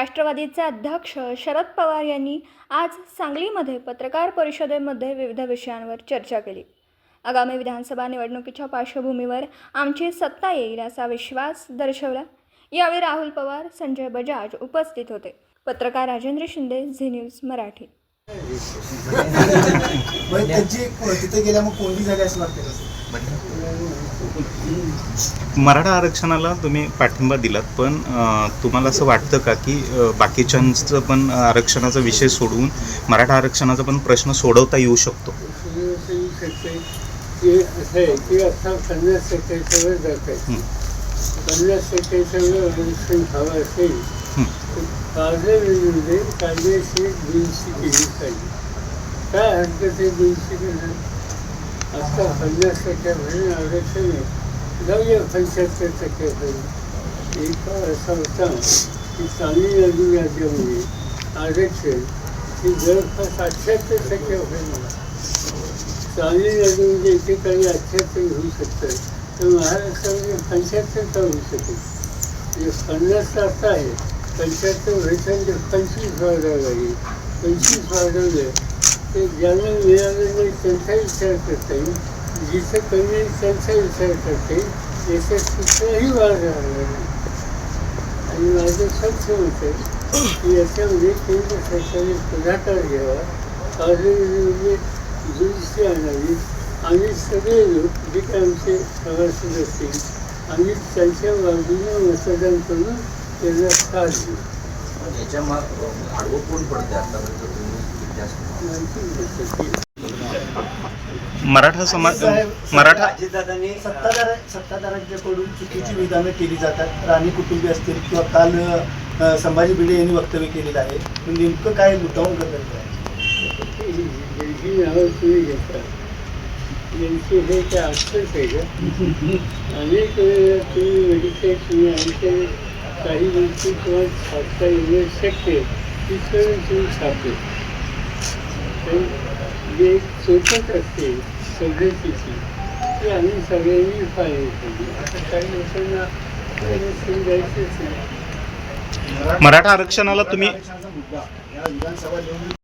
राष्ट्रवादीचे अध्यक्ष शरद पवार यांनी आज सांगलीमध्ये पत्रकार परिषदेमध्ये विविध विषयांवर चर्चा केली. आगामी विधानसभा निवडणुकीच्या पार्श्वभूमीवर आमची सत्ता येईल असा विश्वास दर्शवला. यावेळी राहुल पवार संजय बजाज उपस्थित होते. पत्रकार राजेंद्र शिंदे झी न्यूज मराठी. मराठा आरक्षणाला तुम्ही पाठिंबा दिलात पण तुम्हाला असं वाटतं का की बाकीच्यांचं पण आरक्षणाचा विषय सोडवून मराठा आरक्षणाचा पण प्रश्न सोडवता येऊ शकतो असं की असं आहे की आता पन्नास टक्क्याच्यावर जात आहे. पन्नास टक्क्याच्यावर आरक्षण हवं असेल. तर कायद्यामध्ये कायदेशीर दुरुस्ती केली पाहिजे काय हरकत आहे आता पन्नास म्हणून आरक्षण आहे जाऊया पंच्याहत्तर टक्क्यापर्यंत एक असा होता की चांगली नदी राज्यामध्ये आरक्षण ही जवळपास अठ्ठ्याहत्तर टक्क्यापर्यंत तामिळनाडूमध्ये एकेकाळी अठ्ठ्याहत्तर होऊ शकतं तर महाराष्ट्रामध्ये पंच्याहत्तर का होऊ शकेल म्हणजे पन्नास तास आहे पंच्याहत्तर व्हायचं ते पंचवीस वाढवावं लागेल पंचवीस वाढवलं ते ज्यांना मिळालं नाही त्यांचा विचार करता येईल जिथं कमी आहे त्यांचा विचार करता येईल याच्यात कुठलाही वाढ राहणार नाही. आणि माझं स्वच्छ मत आहे की याच्यामध्ये केंद्र सरकारने पुढाकार घ्यावा. कायद्यामध्ये म्हणजे दुरुस्ती आणावी. आम्ही सगळे लोक जे काय आमचे प्रवासी असतील आम्ही त्यांच्या बाजूने मतदान करून त्यांना साथ देऊ. याच्या माग आडवं कोण पडते आतापर्यंत तुम्ही इतिहास आणखी गोष्ट की मराठा समाज मराठा सत्ताधार सत्ताधाऱ्यांच्याकडून चुकीची विधानं केली जातात. राणी कुटुंबी असतील किंवा काल संभाजी भिडे यांनी वक्तव्य केलेलं आहे. पण नेमकं काय मुद्दाम करत आहे ही यांची हे काय अर्थच आहे का अनेक वेळेला तुम्ही मेडिकेट तुम्ही आणखी काही गोष्टी किंवा छापता येणं शक्य तिथपर्यंत तुम्ही छापले जे असते सभ्यतेची ती आम्ही सगळ्यांनी पाहिजे आता काही लोकांना नाही. मराठा आरक्षणाला तुम्ही आरक्षणाचा मुद्दा. या विधानसभा निवडणूक